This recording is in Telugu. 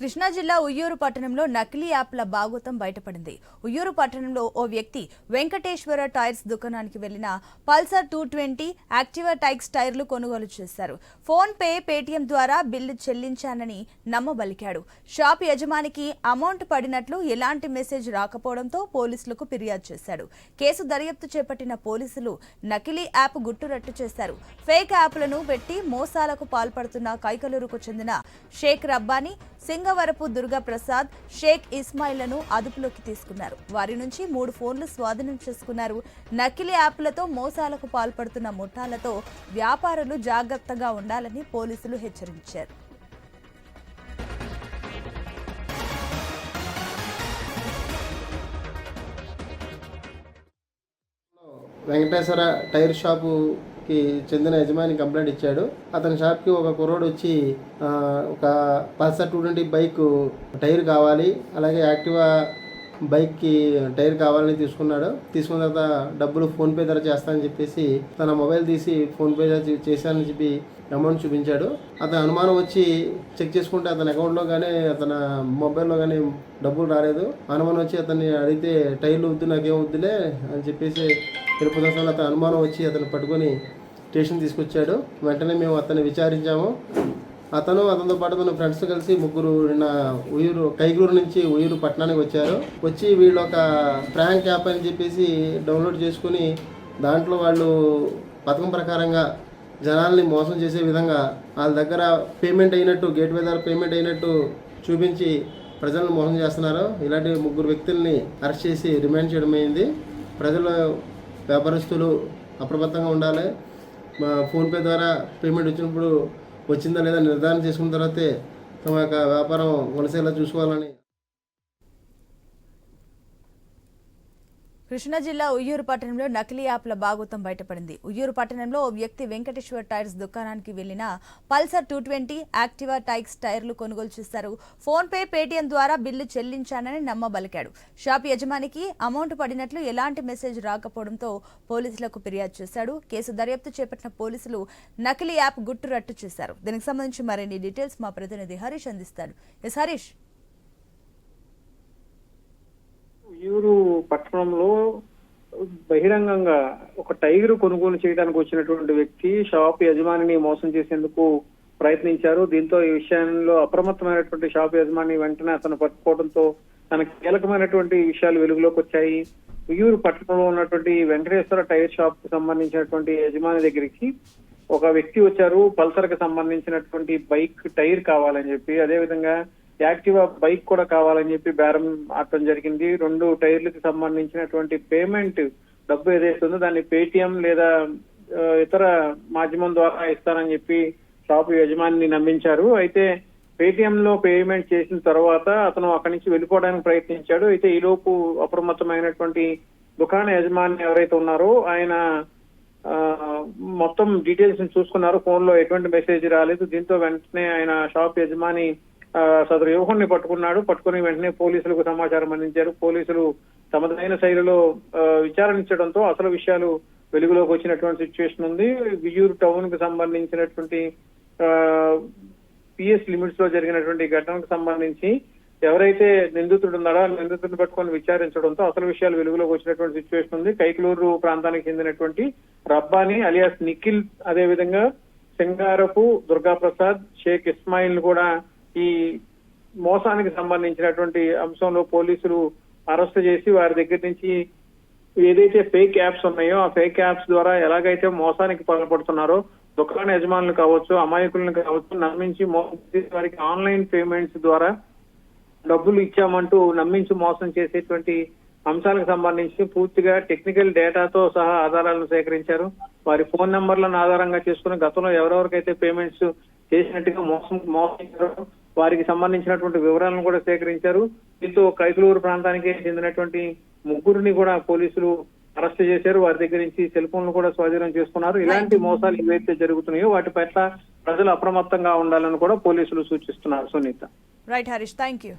కృష్ణా జిల్లా ఉయ్యూరు పట్టణంలో నకిలీ యాప్ల బాగోతం బయటపడింది. ఉయ్యూరు పట్టణంలో ఓ వ్యక్తి వెంకటేశ్వర టైర్స్ దుకాణానికి వెళ్ళిన పల్సర్ టూ ట్వంటీ యాక్టివా టైక్స్ టైర్లు కొనుగోలు చేశారు. ఫోన్ పే పేటీఎం ద్వారా బిల్లు చెల్లించానని నమ్మబలికాడు. షాప్ యజమానికి అమౌంట్ పడినట్లు ఎలాంటి మెసేజ్ రాకపోవడంతో పోలీసులకు ఫిర్యాదు చేశాడు. కేసు దర్యాప్తు చేపట్టిన పోలీసులు నకిలీ యాప్ గుట్టురట్టు చేశారు. ఫేక్ యాప్లను పెట్టి మోసాలకు పాల్పడుతున్న కైకలూరుకు చెందిన షేక్ రబ్బానీ సింగ దుర్గా ప్రసాద్ షేక్ ఇస్మాయిల్లను అదుపులోకి తీసుకున్నారు. వారి నుంచి మూడు ఫోన్లు స్వాధీనం చేసుకున్నారు. నకిలీ యాప్లతో మోసాలకు పాల్పడుతున్న ముఠాలతో వ్యాపారులు జాగ్రత్తగా ఉండాలని పోలీసులు హెచ్చరించారు. వెంకటేశ్వర టైర్ కి చెందిన యజమాని కంప్లైంట్ ఇచ్చాడు. అతని షాప్కి ఒక కుర్రోడు వచ్చి ఒక Pulsar two twenty bike tyre కావాలి అలాగే యాక్టివా బైక్కి టైర్ కావాలని తీసుకున్నాడు. తీసుకున్న తర్వాత డబ్బులు ఫోన్పే ధర చేస్తానని చెప్పేసి తన మొబైల్ తీసి ఫోన్పే చేశానని చెప్పి అమౌంట్ చూపించాడు. అతని అనుమానం వచ్చి చెక్ చేసుకుంటే అతని అకౌంట్లో కానీ అతని మొబైల్లో కానీ డబ్బులు రాలేదు. అనుమానం వచ్చి అతన్ని అడిగితే టైర్లు వద్దు నాకేం వద్దులే అని చెప్పేసి తిరుపతి అతను అతని అనుమానం వచ్చి అతను పట్టుకొని స్టేషన్ తీసుకొచ్చాడు. వెంటనే మేము అతన్ని విచారించాము. అతను అతనితో పాటు తన ఫ్రెండ్స్ కలిసి ముగ్గురు నిన్న ఉయ్యూరు కైగూరు నుంచి ఉయ్యూరు పట్టణానికి వచ్చారు. వచ్చి వీళ్ళు ఒక ప్రాంక్ యాప్ అని చెప్పేసి డౌన్లోడ్ చేసుకుని దాంట్లో వాళ్ళు పథకం ప్రకారంగా జనాల్ని మోసం చేసే విధంగా వాళ్ళ దగ్గర పేమెంట్ అయినట్టు గేట్వే ద్వారా పేమెంట్ అయినట్టు చూపించి ప్రజలను మోసం చేస్తున్నారు. ఇలాంటి ముగ్గురు వ్యక్తుల్ని అరెస్ట్ చేసి రిమాండ్ చేయడమైంది ప్రజలు వ్యాపారస్తులు అప్రమత్తంగా ఉండాలి. ఫోన్పే ద్వారా పేమెంట్ వచ్చినప్పుడు వచ్చిందా లేదా నిర్ధారణ చేసుకున్న తర్వాతే తమ యొక్క వ్యాపారం కొనసాగేలా చూసుకోవాలని కృష్ణా జిల్లా ఉయ్యూరు పట్టణంలో నకిలీ యాప్ల బాగోతం బయటపడింది. ఉయ్యూరు పట్టణంలో ఓ వ్యక్తి వెంకటేశ్వర టైర్స్ దుకాణానికి వెళ్ళిన పల్సర్ టూ ట్వంటీ యాక్టివా టైక్స్ టైర్లు కొనుగోలు చేశారు. ఫోన్ పే పేటీఎం ద్వారా బిల్లు చెల్లించానని నమ్మబలికాడు. షాప్ యజమానికి అమౌంట్ పడినట్లు ఎలాంటి మెసేజ్ రాకపోవడంతో పోలీసులకు ఫిర్యాదు చేశాడు. కేసు దర్యాప్తు చేపట్టిన పోలీసులు నకిలీ యాప్ గుట్టు రట్టు చేశారు. దీనికి సంబంధించి మరిన్ని డీటెయిల్స్ మా ప్రతినిధి హరీష్ అందిస్తాడు. ఎస్ హరీష్ ఉయ్యూరు పట్టణంలో బహిరంగంగా ఒక టైగర్ కొనుగోలు చేయడానికి వచ్చినటువంటి వ్యక్తి షాప్ యజమానిని మోసం చేసేందుకు ప్రయత్నించారు. దీంతో ఈ విషయంలో అప్రమత్తమైనటువంటి షాప్ యజమాని వెంటనే అతను పట్టుకోవడంతో తన కీలకమైనటువంటి విషయాలు వెలుగులోకి వచ్చాయి. ఉయ్యూరు పట్టణంలో ఉన్నటువంటి వెంకటేశ్వర టైర్ షాప్కు సంబంధించినటువంటి యజమాని దగ్గరికి ఒక వ్యక్తి వచ్చారు. పల్సర్కి సంబంధించినటువంటి బైక్ టైర్ కావాలని చెప్పి అదే విధంగా యాక్టివా బైక్ కూడా కావాలని చెప్పి బేరం ఆడటం జరిగింది. రెండు టైర్లకు సంబంధించినటువంటి పేమెంట్ డబ్బు ఏదైతే ఉందో దాన్ని పేటిఎం లేదా ఇతర మాధ్యమం ద్వారా ఇస్తారని చెప్పి షాప్ యజమానిని నమ్మించారు. అయితే పేటిఎం లో పేమెంట్ చేసిన తర్వాత అతను అక్కడి నుంచి వెళ్ళిపోవడానికి ప్రయత్నించాడు. అయితే ఈ లోపు అప్రమత్తమైనటువంటి దుకాణ యజమాని ఎవరైతే ఉన్నారో ఆయన ఆ, మొత్తం డీటెయిల్స్ని చూసుకున్నారు. ఫోన్లో ఎటువంటి మెసేజ్ రాలేదు. దీంతో వెంటనే ఆయన షాప్ యజమాని సదరు యువకుడిని పట్టుకున్నాడు. పట్టుకుని వెంటనే పోలీసులకు సమాచారం అందించారు. పోలీసులు తమదైన శైలిలో విచారణించడంతో అసలు విషయాలు వెలుగులోకి వచ్చినటువంటి సిచ్యువేషన్ ఉంది. విజూర్ టౌన్కు సంబంధించినటువంటి పిఎస్ లిమిట్స్లో జరిగినటువంటి ఘటనకు సంబంధించి ఎవరైతే నిందితుడు ఉన్నాడో నిందితుడిని పట్టుకొని విచారించడంతో అసలు విషయాలు వెలుగులోకి వచ్చినటువంటి సిచ్యువేషన్ ఉంది. కైకలూరు ప్రాంతానికి చెందినటువంటి రబ్బాని అలియాస్ నిఖిల్ అదే విధంగా సింగారపు దుర్గాప్రసాద్ షేక్ ఇస్మాయిల్ కూడా ఈ మోసానికి సంబంధించినటువంటి అంశంలో పోలీసులు అరెస్ట్ చేసి వారి దగ్గర నుంచి ఏదైతే ఫేక్ యాప్స్ ఉన్నాయో ఆ ఫేక్ యాప్స్ ద్వారా ఎలాగైతే మోసానికి పాల్పడుతున్నారో దుకాణ యజమానులు కావచ్చు అమాయకులను కావచ్చు నమ్మించి మోసం వారికి ఆన్లైన్ పేమెంట్స్ ద్వారా డబ్బులు ఇచ్చామంటూ నమ్మించి మోసం చేసేటువంటి అంశాలకు సంబంధించి పూర్తిగా టెక్నికల్ డేటాతో సహా ఆధారాలను సేకరించారు. వారి ఫోన్ నంబర్లను ఆధారంగా చేసుకుని గతంలో ఎవరెవరికైతే పేమెంట్స్ చేసినట్టుగా మోసం మోసం వారికి సంబంధించినటువంటి వివరాలను కూడా సేకరించారు. దీంతో కైకలూరు ప్రాంతానికి చెందినటువంటి ముగ్గురిని కూడా పోలీసులు అరెస్ట్ చేశారు. వారి దగ్గర నుంచి సెల్ ఫోన్లు కూడా స్వాధీనం చేసుకున్నారు. ఇలాంటి మోసాలు ఏవైతే జరుగుతున్నాయో వాటి పట్ల ప్రజలు అప్రమత్తంగా ఉండాలని కూడా పోలీసులు సూచిస్తున్నారు. Sunitha. Right Harish thank you